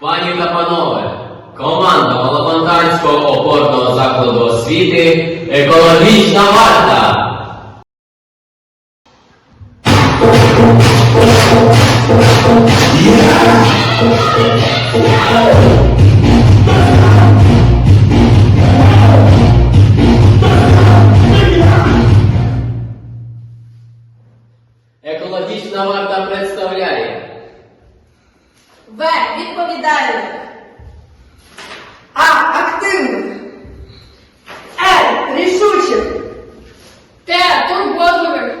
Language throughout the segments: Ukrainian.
Пані та панове, команда Малопантанського опорного закладу освіти Екологічна варта. Екологічна Відповідальних. А. Активних. Р. Рішучих. Т. Турботливих.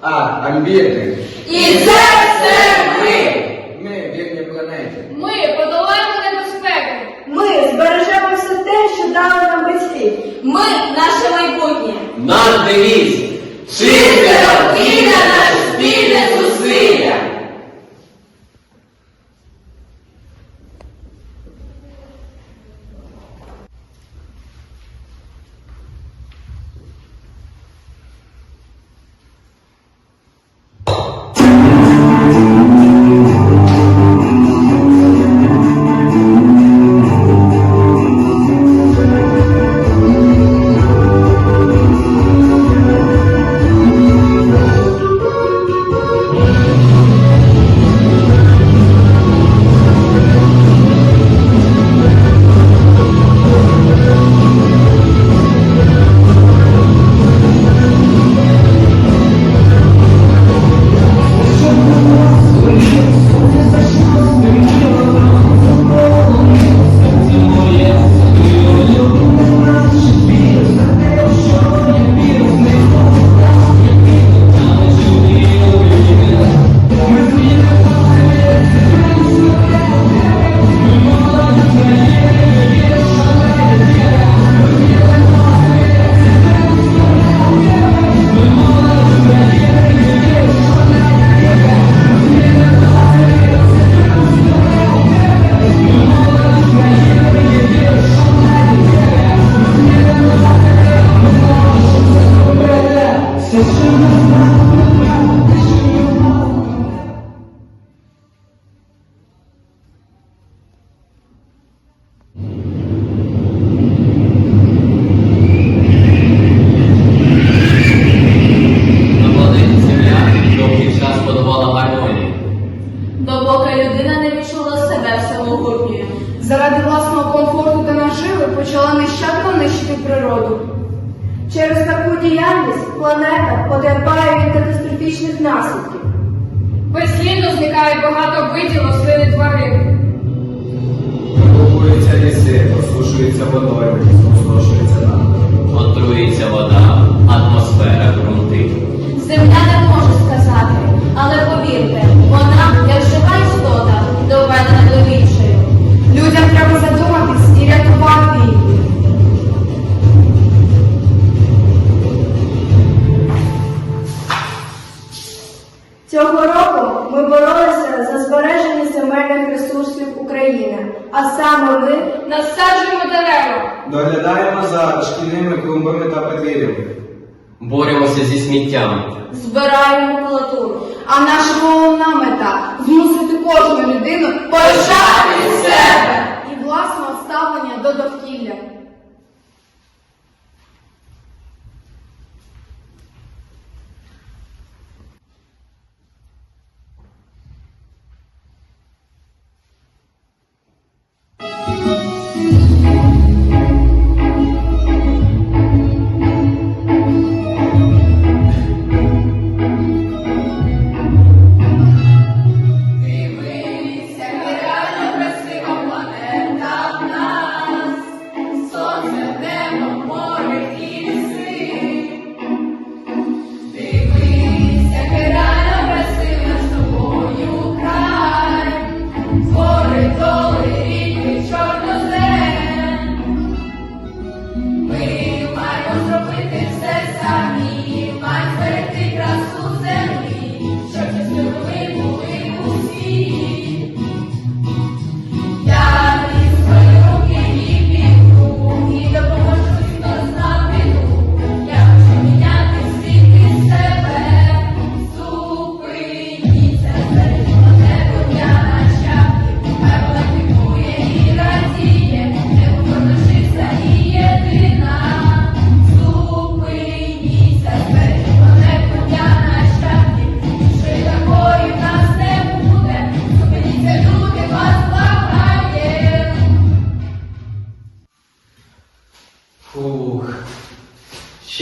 А. Амбітних. І це все ми. Ми вірні планеті. Ми подолаємо небезпеки. Ми збережемо все те, що дали нам батьки. Ми наше майбутнє. наш девіз. Чисте довкілля наше спільне зусилля. Розсушуються водойми, спустошується нам. Отруїться вода, атмосфера, ґрунти. Земля не може сказати, але повірте, вона, як жива істота, доведена до відчаю. Людям треба задуматись і рятувати її. Цього року за збереження земельних ресурсів України, а саме ми Насаджуємо дерева. Доглядаємо за шкільними клумбами та подвір'ями. Боремося зі сміттям. Збираємо макулатуру. А наша головна мета змусити кожну людину Пошати себе!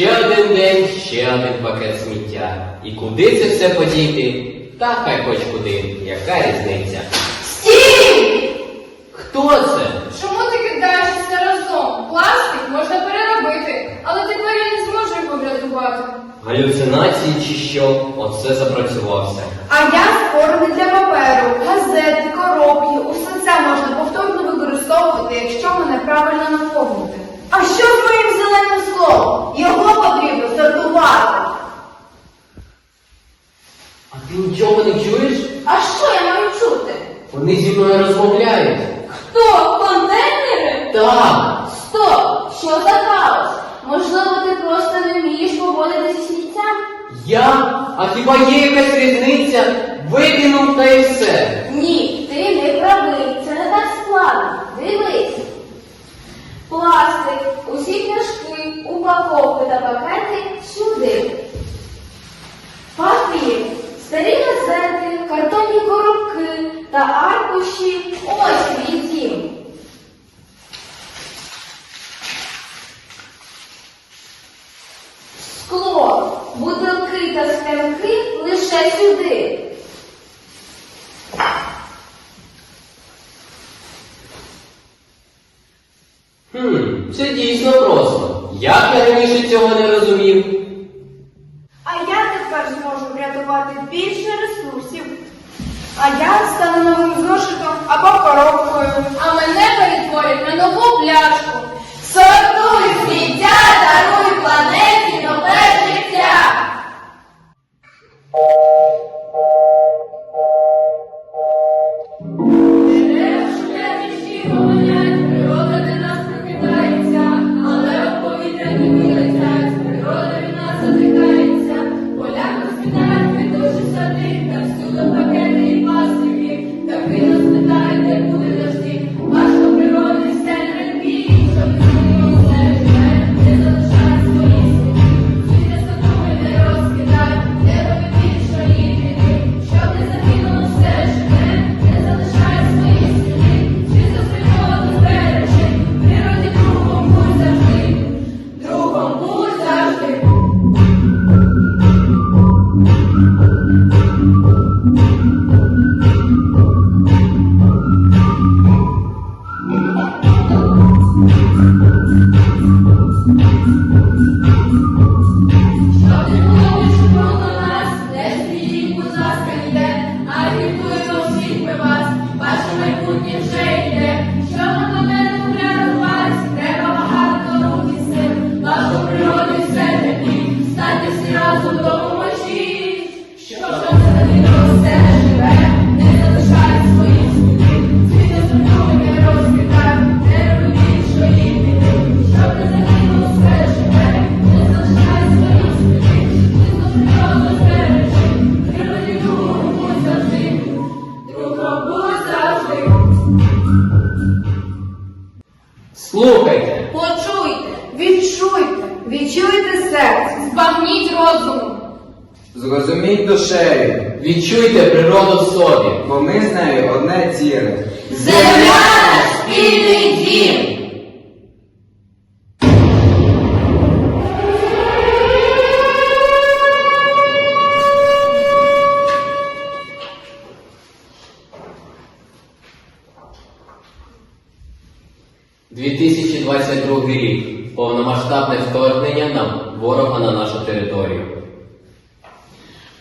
Один день ще один пакет сміття. І куди це все подіти? Та хай хоч куди, яка різниця? Стій! Хто це? Чому ти кидаєш все разом? Пластик можна переробити, але тепер я не зможу його врятувати. Галюцинації чи що? Оце запрацювався. А я створений для паперу, газети, коробки, усе це можна повторно використовувати, якщо мене правильно наповнити. А що з моїм зеленим склом? Його потрібно сортувати. А ти нічого не чуєш? А що я маю чути? Вони зі мною розмовляють. Хто? Контейнери? Так. Стоп! Що за хаос? Можливо, ти просто не вмієш поводити зі сміттям? Я? А хіба є якась різниця? Викинув та і все. Ні, ти не правий, це не так складно. Дивись. Пластик, усі пляшки, упаковки та пакети сюди. Папір, старі газети, картонні коробки та аркуші ось мій дім. Хм, це дійсно просто. Як я раніше цього не розумів? А я тепер зможу врятувати більше ресурсів. А я стану новим зошитом або коробкою. А мене перетворять на нову пляшку. Сортуй сміття, даруй планеті Слухайте, Почуйте. Відчуйте, відчуйте серце. Збагніть розумом. Зрозуміть душею, відчуйте природу в собі. бо ми з нею одне ціле. Земля спільний дім. – Повномасштабне вторгнення нам ворога на нашу територію.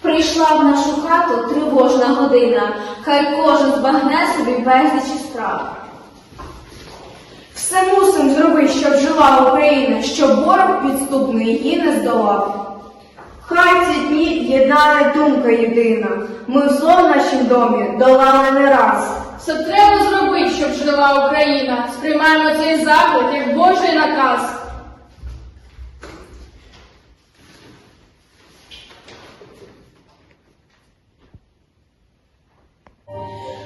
Прийшла в нашу хату тривожна година. Хай кожен збагне собі безліч справ. Все мусим зробити, щоб жила Україна, щоб ворог підступний її не здолав. Хай ці дні єднає думка єдина. Ми в зло в нашім домі долали не раз. Все треба зробити, щоб жила Україна. Сприймаємо цей заклик як Божий наказ.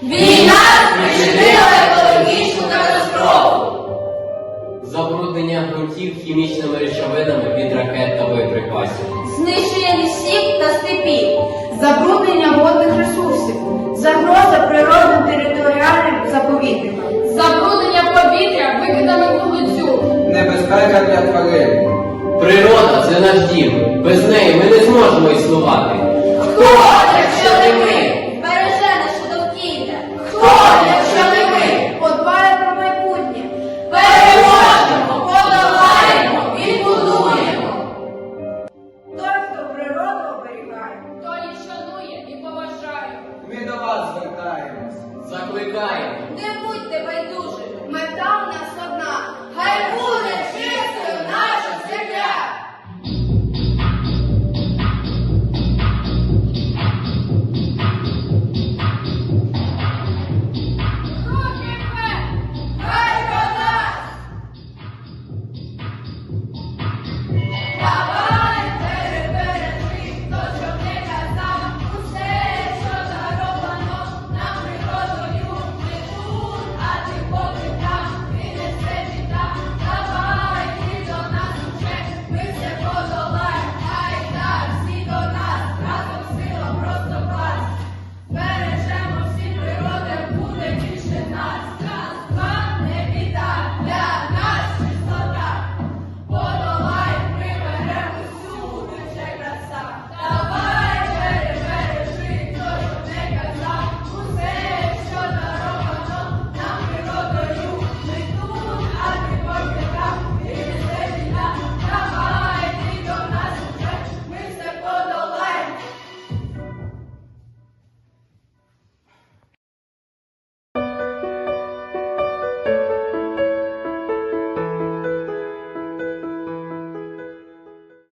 Війна спричинила екологічну катастрофу. Забруднення ґрунтів хімічними речовинами від ракет та боєприпасів. Знищення лісів та степів. Забруднення водних ресурсів, загроза природним територіальним заповідникам. Забруднення повітря викидами вуглецю. Небезпека для тварин. Природа це наш дім. Без неї ми не зможемо існувати. Хто,